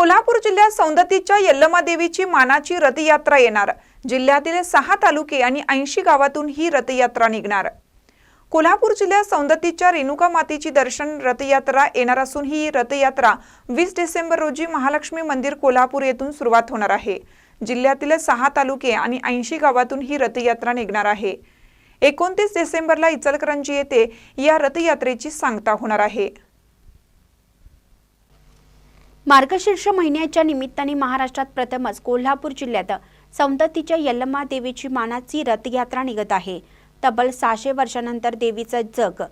कोल्हापूर जिल्ह्यात सौंदतीच्या यल्लमा देवीची मानाची रथयात्रा येणार. जिल्ह्यातील सहा तालुके आणि ऐंशी गावातून ही रथयात्रा निघणार. कोल्हापूर जिल्ह्यात सौंदतीच्या रेणुका मातेची दर्शन रथयात्रा येणार असून ही रथयात्रा वीस डिसेंबर रोजी महालक्ष्मी मंदिर कोल्हापूर येथून सुरुवात होणार आहे. जिल्ह्यातील सहा तालुके आणि ऐंशी गावातून ही रथयात्रा निघणार आहे. एकोणतीस डिसेंबरला इचलकरंजी येथे या रथयात्रेची सांगता होणार आहे. मार्गशीर्ष महिन्याच्या निमित्ताने महाराष्ट्रात प्रथमच कोल्हापूर जिल्ह्यात सौंदतीच्या यल्लमा देवीची मानाची रथयात्रा निघत आहे. तब्बल सहाशे वर्षानंतर देवीचं जग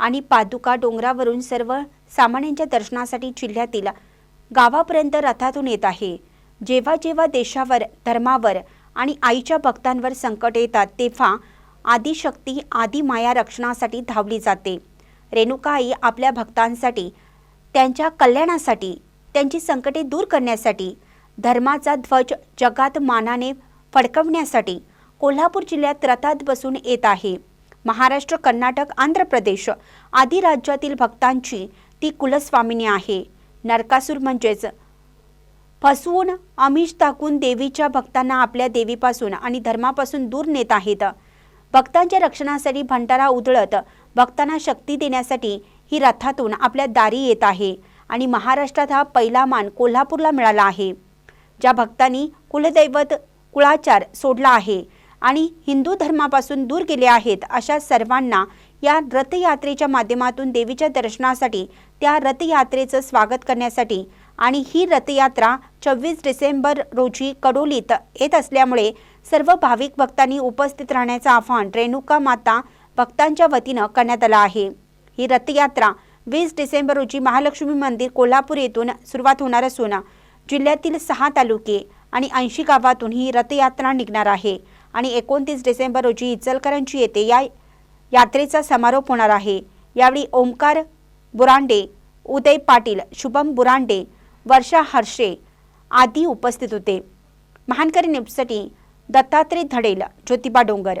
आणि पादुका डोंगरावरून सर्व सामान्यांच्या दर्शनासाठी जिल्ह्यातील गावापर्यंत रथातून येत आहे. जेव्हा जेव्हा देशावर धर्मावर आणि आईच्या भक्तांवर संकट येतात तेव्हा आदिशक्ती आदी माया रक्षणासाठी धावली जाते. रेणुका आई आपल्या भक्तांसाठी त्यांच्या कल्याणासाठी त्यांची संकटे दूर करण्यासाठी धर्माचा ध्वज जगात मानाने फडकवण्यासाठी कोल्हापूर जिल्ह्यात रथात बसून येत आहे. महाराष्ट्र कर्नाटक आंध्र प्रदेश आदी राज्यातील भक्तांची ती कुलस्वामिनी आहे. नरकासूर म्हणजेच फसवून आमिष टाकून देवीच्या भक्तांना आपल्या देवीपासून आणि धर्मापासून दूर नेत आहेत. भक्तांच्या रक्षणासाठी भंडारा उधळत भक्तांना शक्ती देण्यासाठी ही रथातून आपल्या दारी येत आहे. आणि महाराष्ट्रात हा पहिला मान कोल्हापूरला मिळाला आहे. ज्या भक्तांनी कुलदैवत कुळाचार सोडला आहे आणि हिंदू धर्मापासून दूर गेले आहेत अशा सर्वांना या रथयात्रेच्या माध्यमातून देवीच्या दर्शनासाठी त्या रथयात्रेचं स्वागत करण्यासाठी आणि ही रथयात्रा चोवीस डिसेंबर रोजी कडोलीत येत असल्यामुळे सर्व भाविक भक्तांनी उपस्थित राहण्याचं आवाहन रेणुका माता भक्तांच्या वतीनं करण्यात आलं आहे. ही रथयात्रा वीस डिसेंबर रोजी महालक्ष्मी मंदिर कोल्हापूर येथून सुरुवात होणार असून जिल्ह्यातील सहा तालुके आणि ऐंशी गावातून ही रथयात्रा निघणार आहे. आणि एकोणतीस डिसेंबर रोजी इचलकरंजी येथे या यात्रेचा समारोप होणार आहे. यावेळी ओमकार बुरांडे उदय पाटील शुभम बुरांडे वर्षा हर्षे आदी उपस्थित होते. महानकरी न्यूजसाठी दत्तात्रय धडेल ज्योतिबा डोंगर.